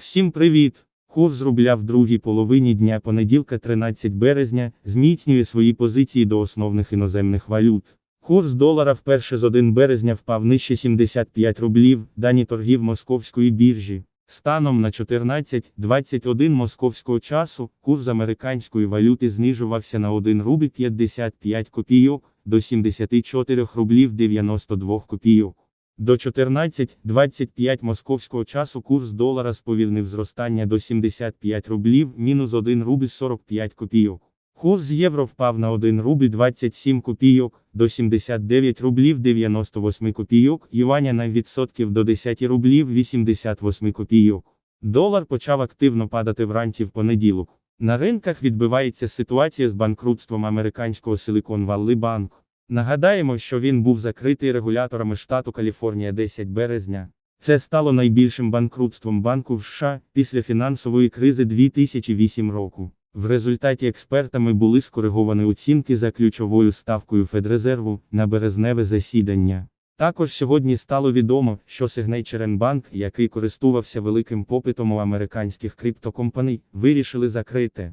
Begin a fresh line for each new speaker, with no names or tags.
Всім привіт! Курс рубля в другій половині дня понеділка 13 березня зміцнює свої позиції до основних іноземних валют. Курс долара вперше з 1 березня впав нижче 75 рублів, дані торгів московської біржі. Станом на 14.21 московського часу курс американської валюти знижувався на 1 рубль 55 копійок до 74 рублів 92 копійок. До 14.25 московського часу курс долара сповільнив зростання до 75 рублів, мінус 1 рубль 45 копійок. Курс євро впав на 1 рубль 27 копійок, до 79 рублів 98 копійок, юаня на відсотків до 10 рублів 88 копійок. Долар почав активно падати вранці в понеділок. На ринках відбивається ситуація з банкрутством американського Silicon Valley Bank. Нагадаємо, що він був закритий регуляторами штату Каліфорнія 10 березня. Це стало найбільшим банкрутством банку в США після фінансової кризи 2008 року. В результаті експертами були скориговані оцінки за ключовою ставкою Федрезерву на березневе засідання. Також сьогодні стало відомо, що Signature Bank, який користувався великим попитом у американських криптокомпаній, вирішили закрити.